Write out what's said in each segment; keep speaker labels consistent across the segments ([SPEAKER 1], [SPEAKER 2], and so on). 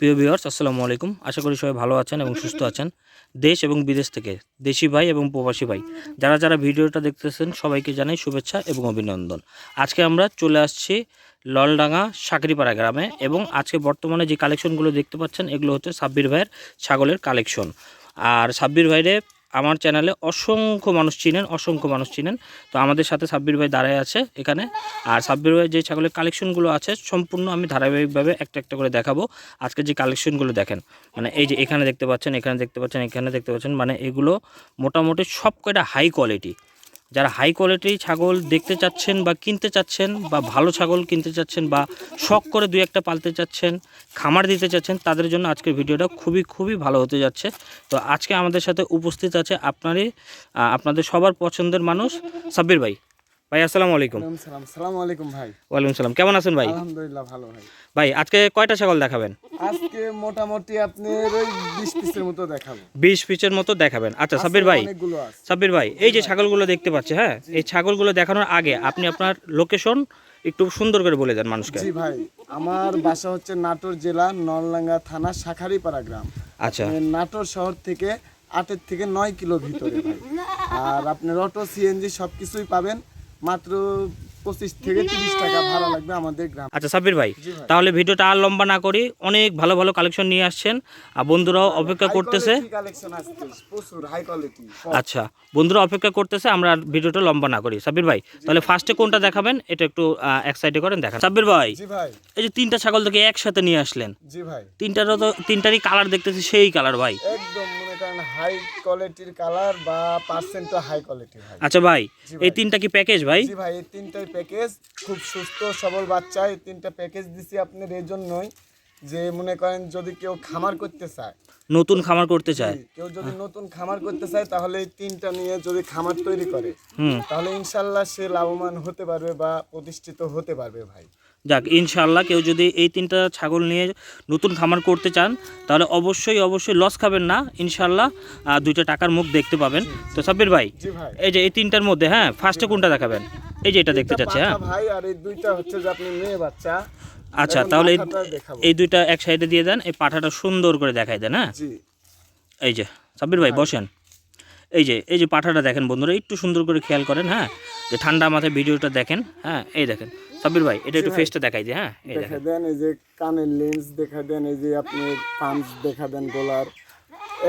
[SPEAKER 1] প্রিয় ভিওর্স আসসালামু আলাইকুম। আশা করি সবাই ভালো আছেন এবং সুস্থ আছেন। দেশ এবং বিদেশ থেকে দেশি ভাই এবং প্রবাসী ভাই, যারা যারা ভিডিওটা দেখতেছেন, সবাইকে জানাই শুভেচ্ছা এবং অভিনন্দন। আজকে আমরা চলে আসছি ললডাঙ্গা সাকরিপাড়া গ্রামে এবং আজকে বর্তমানে যে কালেকশনগুলো দেখতে পাচ্ছেন, এগুলো হচ্ছে সাব্বির ভাইয়ের ছাগলের কালেকশন আর সাব্বির ভাইরে আমার চ্যানেলে অসংখ্য মানুষ চিনেন, অসংখ্য মানুষ চিনেন। তো আমাদের সাথে সাব্বির ভাই দাঁড়ায় আছে এখানে। আর সাব্বির ভাই যে ছাগলের কালেকশনগুলো আছে, সম্পূর্ণ আমি ধারাবাহিকভাবে একটা একটা করে দেখাবো। আজকে যে কালেকশনগুলো দেখেন মানে এই যে এখানে দেখতে পাচ্ছেন, এখানে দেখতে পাচ্ছেন, এখানে দেখতে পাচ্ছেন মানে এগুলো মোটামুটি সব কয়টা হাই কোয়ালিটি যারা হাই কোয়ালিটি ছাগল দেখতে চাচ্ছেন বা কিনতে চাচ্ছেন বা ভালো ছাগল কিনতে চাচ্ছেন বা শখ করে দুই একটা পালতে চাচ্ছেন, খামার দিতে চাচ্ছেন, তাদের জন্য আজকের ভিডিওটা খুবই খুবই ভালো হতে যাচ্ছে। তো আজকে আমাদের সাথে উপস্থিত আছে আপনারই আপনাদের সবার পছন্দের মানুষ সাব্বির ভাই। ভাই আসসালামু আলাইকুম।
[SPEAKER 2] ওয়ালাইকুম সালাম। আলাইকুম ভাই।
[SPEAKER 1] ওয়ালাইকুম সালাম। কেমন আছেন ভাই?
[SPEAKER 2] আলহামদুলিল্লাহ ভালো ভাই।
[SPEAKER 1] ভাই আজকে কয়টা ছাগল দেখাবেন?
[SPEAKER 2] আজকে মোটামুটি আপনার ওই বিশ পিসের মতো দেখাবো।
[SPEAKER 1] বিশ পিচের মতো দেখাবেন। আচ্ছা সাব্বির ভাই সাব্বির ভাই এই যে ছাগলগুলো দেখতে পাচ্ছে হ্যাঁ? এই ছাগলগুলো দেখানোর আগে আপনি আপনার লোকেশন একটু সুন্দর করে বলে দেন মানুষকে।
[SPEAKER 2] জি ভাই আমার বাসা হচ্ছে নাটোর জেলা নলডাঙ্গা থানা শাখারিপাড়া গ্রাম।
[SPEAKER 1] আচ্ছা।
[SPEAKER 2] নাটোর শহর থেকে আটের থেকে নয় কিলো ভিতরে ভাই। আর আপনার অটো সিএনজি সব কিছুই পাবেন। মাত্র পঁচিশ থেকে তিরিশ টাকা ভাড়া লাগবে আমাদের গ্রাম।
[SPEAKER 1] আচ্ছা সাব্বির ভাই তাহলে ভিডিওটা আর লম্বা না করি অনেক ভালো ভালো কালেকশন নিয়ে আসছেন আর বন্ধুরাও অপেক্ষা করতেছে।
[SPEAKER 2] কালেকশন আসছে প্রচুর হাই কোয়ালিটি
[SPEAKER 1] আচ্ছা বন্ধুরা অপেক্ষা করতেছে আমরা আর ভিডিওটা লম্বা না করি। সাব্বির ভাই তাহলে ফার্স্টে কোনটা দেখাবেন? এটা একটু আহ, এক সাইডে করেন দেখান। সাব্বির ভাই। এই যে তিনটা ছাগল থেকে একসাথে নিয়ে আসলেন।
[SPEAKER 2] জি ভাই।
[SPEAKER 1] তিনটারও তো তিনটারই কালার দেখতেছি সেই কালার ভাই।
[SPEAKER 2] একদম করেন হাই কোয়ালিটির কালার বা পার্সেন্ট হাই কোয়ালিটি ভাই
[SPEAKER 1] আচ্ছা ভাই এই তিনটা কি প্যাকেজ ভাই?
[SPEAKER 2] জি ভাই এই তিনটাই প্যাকেজ খুব সুস্থ সবল বাচ্চা এই তিনটা প্যাকেজ দিছি আপনার এই জন্যই যে মনে করেন যদি কেউ খামার করতে চায়।
[SPEAKER 1] নতুন খামার করতে চায়।
[SPEAKER 2] কেউ যদি নতুন খামার করতে চায় তাহলে এই তিনটা নিয়ে যদি খামার তৈরি করে তাহলে ইনশাল্লাহ সে লাভবান হতে পারবে বা প্রতিষ্ঠিত হতে পারবে ভাই।
[SPEAKER 1] যাক ইনশাল্লাহ কেউ যদি এই তিনটা ছাগল নিয়ে নতুন খামার করতে চান তাহলে অবশ্যই অবশ্যই লস খাবেন না ইনশাল্লাহ দুইটা টাকার মুখ দেখতে পাবেন। তো সাব্বির ভাই এই যে এই তিনটার মধ্যে হ্যাঁ ফার্স্টে কোনটা দেখাবেন? এই যে এটা দেখতে চাচ্ছি হ্যাঁ।
[SPEAKER 2] পাঠা ভাই আর এই দুইটা হচ্ছে যে আপনি মেয়ে বাচ্চা।
[SPEAKER 1] আচ্ছা তাহলে এই- এই দুইটা এক সাইডে দিয়ে দেন এই পাঠাটা সুন্দর করে দেখাই দেন হ্যাঁ। এই যে সাব্বির ভাই বসেন। এই যে এই যে পাঠাটা দেখেন বন্ধুরা একটু সুন্দর করে খেয়াল করেন হ্যাঁ। যে ঠান্ডা মাথায় ভিডিওটা দেখেন হ্যাঁ এই দেখেন। সাব্বির ভাই এটা একটু ফেসটা দেখাই দিই হ্যাঁ? এই
[SPEAKER 2] দেখা
[SPEAKER 1] দেখেন।
[SPEAKER 2] দেন এই যে কানের লেন্স দেখা দেন এই যে আপনি পাঞ্চ দেখা দেন গোলার।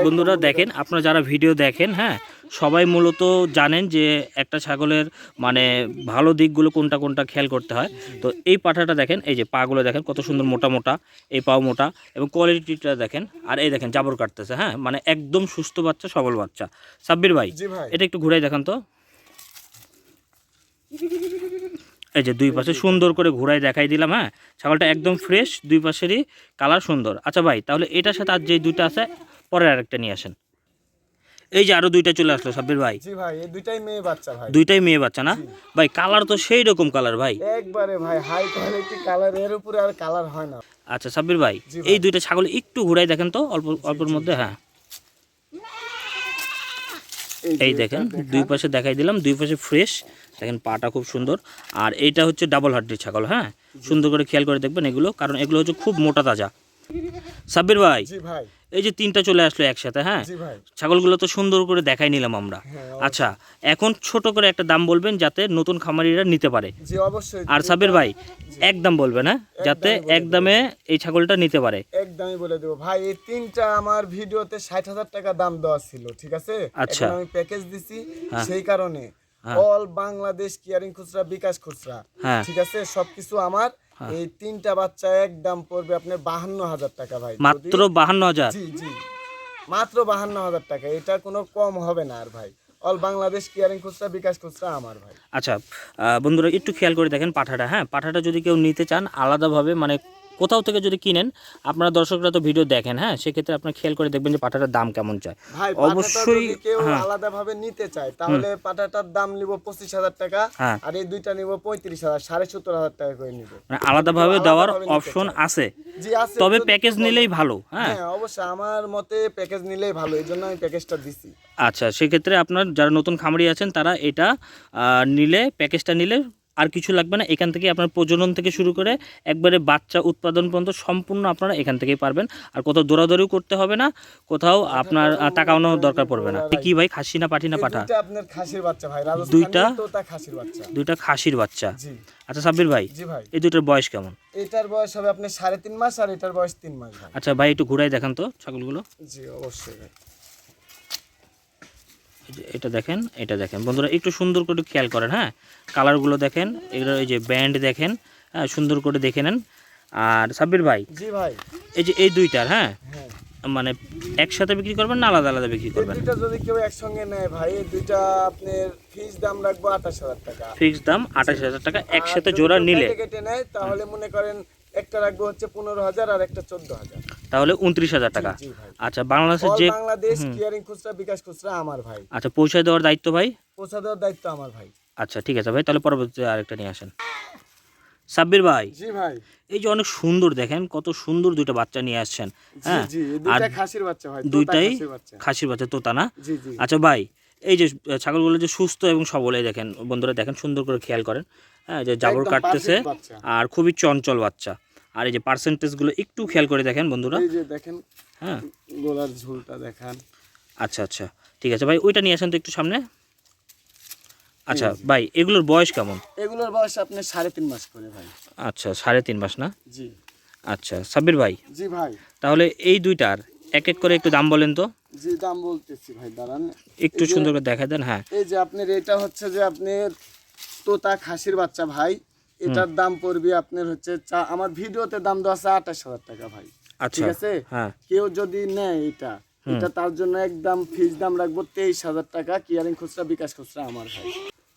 [SPEAKER 1] বন্ধুরা দেখেন আপনারা যারা ভিডিও দেখেন হ্যাঁ সবাই মূলত জানেন যে একটা ছাগলের মানে ভালো দিকগুলো কোনটা কোনটা খেয়াল করতে হয়। তো এই পাঠাটা দেখেন এই যে পাগুলো দেখেন কত সুন্দর মোটা মোটা এই পাও মোটা এবং কোয়ালিটিটা দেখেন। আর এই দেখেন জাবর কাটতেছে হ্যাঁ মানে একদম সুস্থ বাচ্চা সবল বাচ্চা। সাব্বির ভাই
[SPEAKER 2] ভাই।
[SPEAKER 1] এটা একটু ঘুরাই দেখান তো। এই যে দুই পাশে সুন্দর করে ঘুরাই দেখাই দিলাম হ্যাঁ? ছাগলটা একদম ফ্রেশ দুই পাশেরই কালার সুন্দর। আচ্ছা ভাই তাহলে এটার সাথে আর যে দুইটা আছে পরে আরেকটা নিয়ে আসেন। এই যে আরও দুইটা চলে আসলো সাব্বির ভাই।
[SPEAKER 2] জি ভাই এই দুইটাই মেয়ে বাচ্চা ভাই।
[SPEAKER 1] দুইটাই মেয়ে বাচ্চা না? ভাই কালার তো সেই রকম কালার ভাই।
[SPEAKER 2] একবারে ভাই হাই কোয়ালিটি কালারের উপরে আর কালার হয় না।
[SPEAKER 1] আচ্ছা সাব্বির ভাই। এই দুইটা ছাগল একটু ঘুরাই দেখেন তো অল্প অল্পের মধ্যে হ্যাঁ। এই দেখেন দুই পাশে দেখাই দিলাম দুই পাশে ফ্রেশ দেখেন পাটা খুব সুন্দর। আর এইটা হচ্ছে ডাবল হাড্ডির ছাগল হ্যাঁ? সুন্দর করে খেয়াল করে দেখবেন এগুলো কারণ এগুলো হচ্ছে খুব মোটা তাজা। সাব্বির ভাই? এই যে তিনটা চলে আসলো একসাথে হ্যাঁ? ছাগলগুলো তো সুন্দর করে দেখাই নিলাম আমরা।
[SPEAKER 2] হ্যাঁ,
[SPEAKER 1] আচ্ছা এখন ছোট করে একটা দাম বলবেন যাতে নতুন খামারিরা নিতে পারে। আর সাব্বির ভাই একদম বলবেন হ্যাঁ? যাতে এক দামে এই ছাগলটা নিতে পারে।
[SPEAKER 2] একদমই বলে দেবো। ভাই এই তিনটা আমার ভিডিওতে ষাট হাজার টাকা দাম দেওয়া ছিল ঠিক আছে?
[SPEAKER 1] আচ্ছা।
[SPEAKER 2] আমি প্যাকেজ দিছি
[SPEAKER 1] হ্যাঁ।
[SPEAKER 2] সেই কারণে।
[SPEAKER 1] হ্যাঁ।
[SPEAKER 2] অল বাংলাদেশ কিয়ারিং খুচরা বিকাশ খুচরা
[SPEAKER 1] হ্যাঁ।
[SPEAKER 2] ঠিক আছে? সবকিছু আমার। এই তিনটা বাচ্চা এক দাম পড়বে আপনার বাহান্ন হাজার টাকা ভাই।
[SPEAKER 1] মাত্র বাহান্ন হাজার?
[SPEAKER 2] জি জি। মাত্র বাহান্ন হাজার টাকা। এটা কোনো কম হবে না আর ভাই। অল বাংলাদেশ কেয়ারিং খুচরা বিকাশ খুচরা আমার ভাই।
[SPEAKER 1] আচ্ছা আহ, বন্ধুরা একটু খেয়াল করে দেখেন পাঠাটা। হ্যাঁ পাঠাটা যদি কেউ নিতে চান আলাদাভাবে মানে কোথাও থেকে যদি কিনেন আপনারা দর্শকরা তো ভিডিও দেখেন হ্যাঁ? সেক্ষেত্রে আপনার খেয়াল করে দেখবেন যে পাঠাটার দাম কেমন চায়। অবশ্যই,
[SPEAKER 2] কেউ
[SPEAKER 1] হ্যাঁ।
[SPEAKER 2] আলাদা ভাবে নিতে চায় তাহলে পাটাটার দাম নিব পঁচিশ হাজার টাকা
[SPEAKER 1] হ্যাঁ।
[SPEAKER 2] আর এই দুইটা নিব পঁয়ত্রিশ হাজার সাড়ে সত্তর হাজার টাকা করে নিব।
[SPEAKER 1] মানে আলাদাভাবে দেওয়ার অপশন আছে।
[SPEAKER 2] জি আছে।
[SPEAKER 1] তবে প্যাকেজ নিলেই ভালো হ্যাঁ।
[SPEAKER 2] হ্যাঁ অবশ্যই আমার মতে প্যাকেজ নিলেই ভালো এই জন্য আমি প্যাকেজটা দিছি।
[SPEAKER 1] আচ্ছা সেক্ষেত্রে আপনার যারা নতুন খামারি আছেন তারা এটা আহ, নিলে প্যাকেজটা নিলে আর কিছু লাগবে না এখান থেকে আপনার প্রজনন থেকে শুরু করে একবারে বাচ্চা উৎপাদন পর্যন্ত সম্পূর্ণ আপনারা এখান থেকেই পারবেন। আর কোথাও দৌড়াদৌড়িও করতে হবে না কোথাও আপনার টাকাও দরকার পড়বে না। কি ভাই খাসি না পাঠি না পাঠা
[SPEAKER 2] আপনার খাসির বাচ্চা ভাই
[SPEAKER 1] দুইটা?
[SPEAKER 2] খাসির বাচ্চা।
[SPEAKER 1] দুইটা খাসির বাচ্চা? আচ্ছা সাব্বির ভাই এই দুটোর বয়স কেমন?
[SPEAKER 2] এটার বয়স হবে আপনার সাড়ে তিন মাস আর এটার বয়স তিন মাস
[SPEAKER 1] আচ্ছা ভাই একটু ঘুরাই দেখান তো ছাগলগুলো।
[SPEAKER 2] জি অবশ্যই
[SPEAKER 1] এটা দেখেন এটা দেখেন। বন্ধুরা একটু সুন্দর করে খেয়াল করেন হ্যাঁ? কালারগুলো দেখেন এগুলো এই যে ব্যান্ড দেখেন হ্যাঁ? সুন্দর করে দেখে নেন। আর সাব্বির ভাই
[SPEAKER 2] জি ভাই।
[SPEAKER 1] এই যে এই দুইটার হ্যাঁ?
[SPEAKER 2] হ্যাঁ।
[SPEAKER 1] মানে একসাথে বিক্রি করবেন না আলাদা আলাদা বিক্রি করবেন?
[SPEAKER 2] দুইটা যদি কেউ একসঙ্গে নেয় ভাই দুইটা আপনার ফিস দাম রাখব আঠাশ হাজার টাকা।
[SPEAKER 1] ফিক্সড দাম আঠাশ হাজার টাকা একসাথে জোড়া নিলে।
[SPEAKER 2] কেটে কেটে নেয় তাহলে মনে করেন একটা রাখব হচ্ছে পনেরো হাজার আর একটা চোদ্দ হাজার।
[SPEAKER 1] তাহলে উনত্রিশ হাজার টাকা। আচ্ছা বাংলাদেশের যে
[SPEAKER 2] বাংলাদেশ ক্লিয়ারিং খুচরা বিকাশ খুচরা আমার ভাই।
[SPEAKER 1] আচ্ছা পৌঁছে দেওয়ার দায়িত্ব ভাই?
[SPEAKER 2] পৌঁছা দেওয়ার দায়িত্ব আমার ভাই।
[SPEAKER 1] আচ্ছা ঠিক আছে ভাই তাহলে পরবর্তীতে আরেকটা নিয়ে আসেন। সাব্বির ভাই।
[SPEAKER 2] জি ভাই।
[SPEAKER 1] এই যে অনেক সুন্দর দেখেন কত সুন্দর দুইটা বাচ্চা নিয়ে আসছেন হ্যাঁ?
[SPEAKER 2] আর খাসির বাচ্চা ভাই
[SPEAKER 1] দুইটাই
[SPEAKER 2] খাসির বাচ্চা।
[SPEAKER 1] তোতা না?
[SPEAKER 2] জি জি।
[SPEAKER 1] আচ্ছা ভাই এই যে ছাগলগুলো যে সুস্থ এবং সবল এই দেখেন বন্ধুরা দেখেন সুন্দর করে খেয়াল করেন হ্যাঁ যে জাবর কাটতেছে আর খুবই চঞ্চল বাচ্চা। আর এই যে পার্সেন্টেজগুলো একটু খেয়াল করে দেখেন বন্ধুরা।
[SPEAKER 2] এই যে দেখেন
[SPEAKER 1] হ্যাঁ।
[SPEAKER 2] গোলার ঝুলটা দেখান।
[SPEAKER 1] আচ্ছা আচ্ছা। ঠিক আছে ভাই ওইটা নিয়ে আসেন তো একটু সামনে। আচ্ছা ভাই এগুলোর বয়স কেমন?
[SPEAKER 2] এগুলোর বয়স আপনি সাড়ে তিন মাস করে ভাই।
[SPEAKER 1] আচ্ছা সাড়ে তিন মাস না?
[SPEAKER 2] জি।
[SPEAKER 1] আচ্ছা সাব্বির ভাই
[SPEAKER 2] জি ভাই।
[SPEAKER 1] তাহলে এই দুইটার এক এক করে একটু দাম বলেন তো।
[SPEAKER 2] জি দাম বলতেছি ভাই দাঁড়ান।
[SPEAKER 1] একটু সুন্দর করে দেখায় দেন হ্যাঁ।
[SPEAKER 2] এই যে আপনার এটা হচ্ছে যে আপনার তোতা খাসির বাচ্চা ভাই। এটার দাম পড়বে আপনার হচ্ছে চা- আমার ভিডিওতে দাম দেওয়া আছে আঠাশ হাজার টাকা ভাই।
[SPEAKER 1] আচ্ছা
[SPEAKER 2] ঠিক আছে?
[SPEAKER 1] হ্যাঁ।
[SPEAKER 2] কেউ যদি নেয় এটা এটা তার জন্য একদম ফিজ দাম রাখব তেইশ হাজার টাকা কিয়ারিং খুচরা বিকাশ খুচরা আমার ভাই।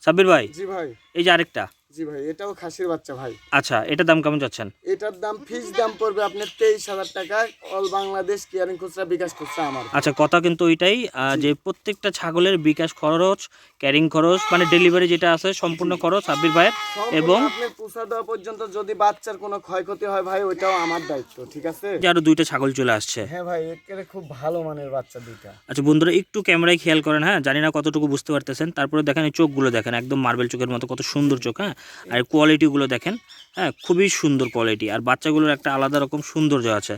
[SPEAKER 1] সাব্বির ভাই
[SPEAKER 2] জি ভাই।
[SPEAKER 1] এই যে আরেকটা।
[SPEAKER 2] জি ভাই এটাও খাসির বাচ্চা ভাই।
[SPEAKER 1] আচ্ছা এটার দাম কেমন যাচ্ছেন?
[SPEAKER 2] এটার দাম ফিস দাম পড়বে আপনার তেইশ হাজার টাকা। অল বাংলাদেশ কিয়ারিং খুচরা বিকাশ খুচরা আমার।
[SPEAKER 1] আচ্ছা কথা কিন্তু ওইটাই যে প্রত্যেকটা ছাগলের বিকাশ খরচ ক্যারিং খরচ মানে ডেলিভারি যেটা আছে সম্পূর্ণ খরচ সাব্বির ভাইয়ের এবং
[SPEAKER 2] আপনার পোষা দেওয়া পর্যন্ত যদি বাচ্চার কোনো ক্ষয়ক্ষতি হয় ভাই ওইটাও আমার দায়িত্ব ঠিক আছে?
[SPEAKER 1] যে আরও দুইটা ছাগল চলে আসছে।
[SPEAKER 2] হ্যাঁ ভাই একেবারে খুব ভালো মানের বাচ্চা দুইটা।
[SPEAKER 1] আচ্ছা বন্ধুরা একটু ক্যামেরায় খেয়াল করেন হ্যাঁ? জানি না কতটুকু বুঝতে পারতেছেন তারপরে দেখেন এই চোখগুলো দেখেন একদম মার্বেল চোখের মতো কত সুন্দর চোখ হ্যাঁ? আর কোয়ালিটিগুলো দেখেন হ্যাঁ খুবই সুন্দর কোয়ালিটি আর বাচ্চাগুলোর একটা আলাদা রকম সৌন্দর্য আছে।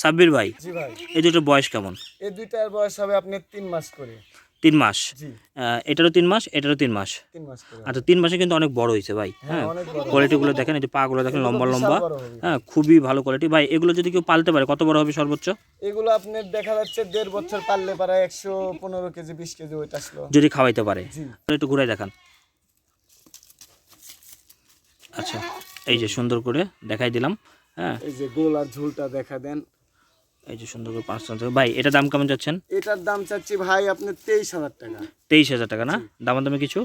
[SPEAKER 1] সাব্বির ভাই এই দুটোর বয়স কেমন?
[SPEAKER 2] এই দুইটার বয়স হবে আপনার তিন মাস করে।
[SPEAKER 1] তিন মাস?
[SPEAKER 2] জি।
[SPEAKER 1] এটারও তিন মাস এটারও তিন মাস? আচ্ছা তিন মাসে কিন্তু অনেক বড় হয়েছে ভাই
[SPEAKER 2] হ্যাঁ
[SPEAKER 1] হ্যাঁ। কোয়ালিটিগুলো দেখেন এই যে পাগুলো দেখেন লম্বা লম্বা। হ্যাঁ খুবই ভালো কোয়ালিটি ভাই এগুলো যদি কেউ পালতে পারে কত বড় হবে সর্বোচ্চ?
[SPEAKER 2] এগুলো আপনার দেখা যাচ্ছে দেড় বছর পারলে পারা একশো পনেরো কেজি বিশ কেজি ওইটা আসলো।
[SPEAKER 1] যদি খাওয়াইতে পারে। একটু ঘুরে দেখান। আচ্ছা এই যে সুন্দর করে দেখাই দিলাম হ্যাঁ।
[SPEAKER 2] এই যে গোল আর ঝুলটা দেখা দেন।
[SPEAKER 1] এই যে সুন্দর করে পাঁচটা ভাই এটা দাম কেমন যাচ্ছেন?
[SPEAKER 2] এটার দাম চাচ্ছি ভাই আপনি তেইশ হাজার টাকা।
[SPEAKER 1] তেইশ হাজার টাকা না? দামাদামি কিছু?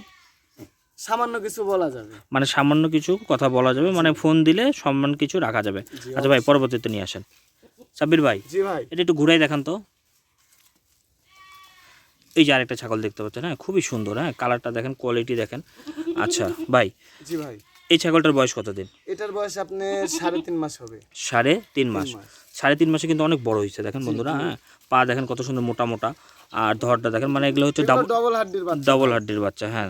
[SPEAKER 2] সামান্য কিছু বলা যাবে।
[SPEAKER 1] মানে সামান্য কিছু কথা বলা যাবে মানে ফোন দিলে সম্মান কিছু রাখা যাবে। আচ্ছা ভাই পরবর্তীতে নিয়ে আসেন। সাব্বির ভাই
[SPEAKER 2] জি ভাই।
[SPEAKER 1] এটা একটু ঘুরাই দেখান তো। এই যে আরেকটা ছাগল দেখতে পাচ্ছেন হ্যাঁ খুবই সুন্দর হ্যাঁ কালারটা দেখেন কোয়ালিটি দেখেন। আচ্ছা ভাই।
[SPEAKER 2] জি ভাই।
[SPEAKER 1] এই ছাগলটার বয়স কত দিন
[SPEAKER 2] এটার বয়স আপনার সাড়ে তিন মাস হবে।
[SPEAKER 1] সাড়ে তিন মাস। সাড়ে তিন মাসে কিন্তু অনেক বড় হয়েছে দেখেন বন্ধুরা হ্যাঁ? পা দেখেন কত সুন্দর মোটা মোটা। আর ধরটা দেখেন মানে এগুলো হচ্ছে ডাবল
[SPEAKER 2] হাড্ডির বাচ্চা।
[SPEAKER 1] ডাবল হাড্ডির বাচ্চা হ্যাঁ।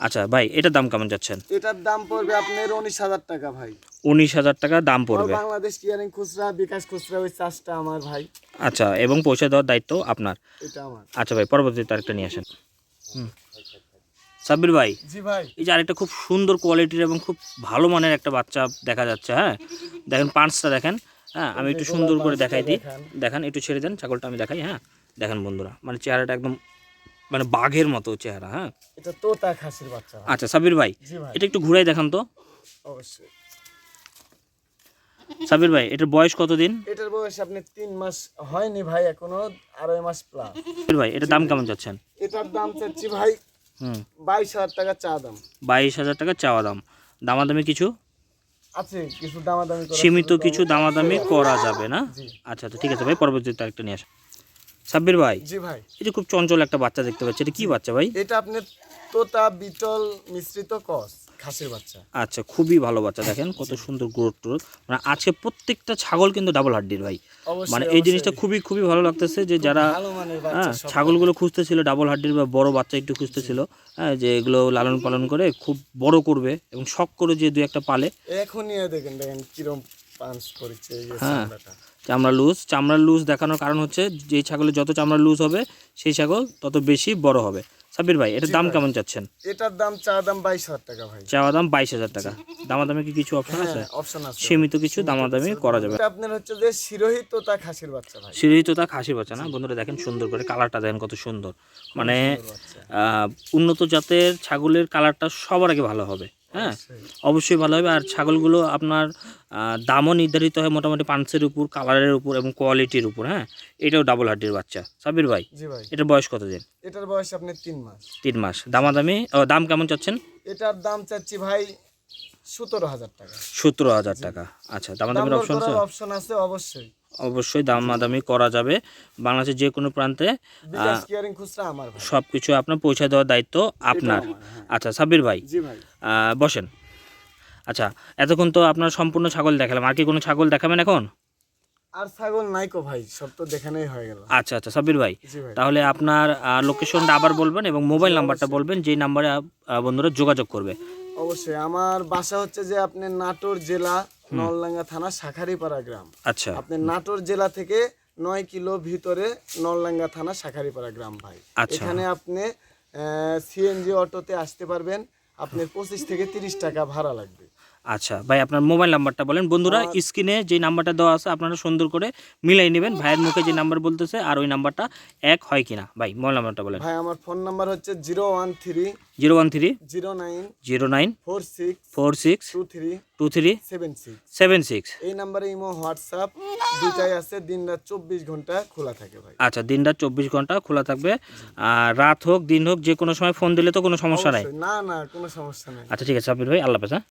[SPEAKER 1] আচ্ছা ভাই এটার দাম কেমন যাচ্ছেন?
[SPEAKER 2] এটার দাম পড়বে আপনার উনিশ হাজার টাকা ভাই।
[SPEAKER 1] উনিশ হাজার টাকা দাম পড়বে।
[SPEAKER 2] বাংলাদেশ কিয়ারিং খুচরা বিকাশ খুচরা ওই চাষটা আমার ভাই।
[SPEAKER 1] আচ্ছা এবং পয়সা দেওয়ার দায়িত্ব আপনার।
[SPEAKER 2] এটা আমার।
[SPEAKER 1] আচ্ছা ভাই পরবর্তীতে আরেকটা নিয়ে আসেন। হুম। সাব্বির ভাই?
[SPEAKER 2] জি ভাই।
[SPEAKER 1] এই যে আরেকটা খুব সুন্দর কোয়ালিটির এবং খুব ভালো মানের একটা বাচ্চা দেখা যাচ্ছে হ্যাঁ? দেখেন পাঁচটা দেখেন হ্যাঁ? আমি একটু সুন্দর করে দেখাই দিই। দেখেন একটু ছেড়ে দেন ছাগলটা আমি দেখাই হ্যাঁ? দেখেন বন্ধুরা মানে চেহারাটা একদম মানে বাঘের মতো চেহারা হ্যাঁ?
[SPEAKER 2] এটা তোতা খাসির বাচ্চা
[SPEAKER 1] আচ্ছা সাবির ভাই এটা একটু ঘুরাই দেখান তো।
[SPEAKER 2] অবশ্যই।
[SPEAKER 1] সাবির ভাই এটার বয়স কতদিন?
[SPEAKER 2] এটার বয়স আপনি তিন মাস হয়নি ভাই এখনও আড়াই মাস প্লাস
[SPEAKER 1] সাবির ভাই এটার দাম কেমন যাচ্ছেন?
[SPEAKER 2] এটার দাম চাচ্ছি ভাই বাইশ হাজার টাকা চা দাম।
[SPEAKER 1] বাইশ হাজার টাকা চাওয়া দাম। দামাদামি কিছু?
[SPEAKER 2] আছে কিছু দামাদামি
[SPEAKER 1] সীমিত কিছু দামাদামি করা যাবে না? আচ্ছা আচ্ছা ঠিক আছে ভাই পরবর্তীতে আরেকটা নিয়ে আসো সাব্বির ভাই
[SPEAKER 2] জি ভাই।
[SPEAKER 1] এই যে খুব চঞ্চল একটা বাচ্চা দেখতে পাচ্ছি এটা কি বাচ্চা ভাই?
[SPEAKER 2] এটা আপনি তোতা বিটল মিশ্রিত কস। খাসির বাচ্চা।
[SPEAKER 1] আচ্ছা খুবই ভালো বাচ্চা দেখেন কত সুন্দর গ্রোথ টোথ মানে আজকে প্রত্যেকটা ছাগল কিন্তু ডাবল হাড্ডির ভাই। মানে এই জিনিসটা খুবই খুবই ভালো লাগতেছে যে যারা হ্যাঁ ছাগলগুলো খুঁজতেছিল ডাবল হাড্ডির বা বড় বাচ্চা একটু খুঁজতেছিল হ্যাঁ যে এগুলো লালন পালন করে খুব বড় করবে এবং শখ করে যে দু একটা পালে।
[SPEAKER 2] এখনই দেখেন দেখেন কিরম পাঞ্চ করেছে
[SPEAKER 1] হ্যাঁ। চামড়া লুজ চামড়ার লুজ দেখানোর কারণ হচ্ছে যে ছাগলের যত চামড়া লুজ হবে সেই ছাগল তত বেশি বড় হবে। সাব্বির ভাই এটার দাম কেমন চাচ্ছেন?
[SPEAKER 2] এটার দাম চা দাম বাইশ হাজার টাকা ভাই।
[SPEAKER 1] চা দাম বাইশ হাজার টাকা। দামাদামি কি কিছু অপশন আছে?
[SPEAKER 2] হ্যাঁ অপশন আছে।
[SPEAKER 1] সীমিত কিছু দামাদামি করা যাবে।
[SPEAKER 2] এটা আপনার হচ্ছে যে সিরোহি তোতা খাসির বাচ্চা ভাই।
[SPEAKER 1] সিরোহি তোতা খাসির বাচ্চা না? বন্ধুরা দেখেন সুন্দর করে কালারটা দেখেন কত সুন্দর। মানে আহ, উন্নত জাতের ছাগলের কালারটা সবার আগে ভালো হবে। হ্যাঁ অবশ্যই ভালো হবে। আর ছাগলগুলো আপনার দামও নির্ধারিত হয় মোটামুটি পাঁচের উপর কালারের উপর এবং কোয়ালিটির উপর হ্যাঁ? এটাও ডাবল হাড্ডির বাচ্চা। সাবির ভাই এটার বয়স কত দিন?
[SPEAKER 2] এটার বয়স আপনি তিন মাস।
[SPEAKER 1] তিন মাস। দামাদামি দাম কেমন চাচ্ছেন?
[SPEAKER 2] এটার দাম চাচ্ছি ভাই সতেরো হাজার টাকা।
[SPEAKER 1] সতেরো হাজার টাকা। আচ্ছা দামাদামির অপশন আছে?
[SPEAKER 2] অপশন আছে অবশ্যই।
[SPEAKER 1] অবশ্যই দামাদামি করা যাবে। বাংলাদেশের যে কোনো প্রান্তে সব কিছু আপনার পৌঁছে দেওয়ার দায়িত্ব আপনার।
[SPEAKER 2] হ্যাঁ।
[SPEAKER 1] আচ্ছা সাব্বির ভাই। বসেন। আচ্ছা এতক্ষণ তো আপনার সম্পূর্ণ ছাগল দেখালাম। আর কি কোনো ছাগল দেখাবেন এখন?
[SPEAKER 2] আর ছাগল নাই কো ভাই সব তো দেখানোই হয়ে গেল।
[SPEAKER 1] আচ্ছা আচ্ছা সাব্বির ভাই। তাহলে আপনার লোকেশনটা আবার বলবেন এবং মোবাইল নাম্বারটা বলবেন যেই নাম্বারে বন্ধুরা যোগাযোগ করবে।
[SPEAKER 2] অবশ্যই। আমার বাসা হচ্ছে যে আপনার নাটোর জেলা নলডাঙ্গা থানা শাখারিপাড়া গ্রাম।
[SPEAKER 1] আচ্ছা।
[SPEAKER 2] আপনি নাটোর জেলা থেকে নয় কিলো ভিতরে নলডাঙ্গা থানা শাখারিপাড়া গ্রাম ভাই।
[SPEAKER 1] আচ্ছা।
[SPEAKER 2] এখানে আপনি সিএনজি অটোতে আসতে পারবেন। আপনার পঁচিশ থেকে তিরিশ টাকা ভাড়া লাগবে।
[SPEAKER 1] আচ্ছা ভাই আপনার মোবাইল নাম্বারটা বলেন। বন্ধুরা স্ক্রিনে যে নাম্বারটা দেওয়া আছে আপনারা সুন্দর করে মিলাই নেবেন। ভাইয়ের মুখে যে নাম্বার বলতেছে আর ওই নাম্বারটা এক হয় কিনা। ভাই মোবাইল নাম্বারটা বলেন।
[SPEAKER 2] ভাই আমার ফোন নাম্বার হচ্ছে zero one three
[SPEAKER 1] zero one three
[SPEAKER 2] zero nine
[SPEAKER 1] zero nine
[SPEAKER 2] four six
[SPEAKER 1] four six
[SPEAKER 2] two three
[SPEAKER 1] two three
[SPEAKER 2] seven six
[SPEAKER 1] seven six
[SPEAKER 2] এই নাম্বারে ইমো হোয়াটসঅ্যাপ দুটাই আছে দিন রাত চব্বিশ ঘণ্টা খোলা থাকে ভাই।
[SPEAKER 1] আচ্ছা দিন রাত চব্বিশ ঘণ্টা খোলা থাকবে। আর রাত হোক দিন হোক যে কোনো সময় ফোন দিলে তো কোনো সমস্যা নাই।
[SPEAKER 2] না না কোনো সমস্যা নেই।
[SPEAKER 1] আচ্ছা ঠিক আছে সাব্বির ভাই আল্লাহ হাফেজ হ্যাঁ।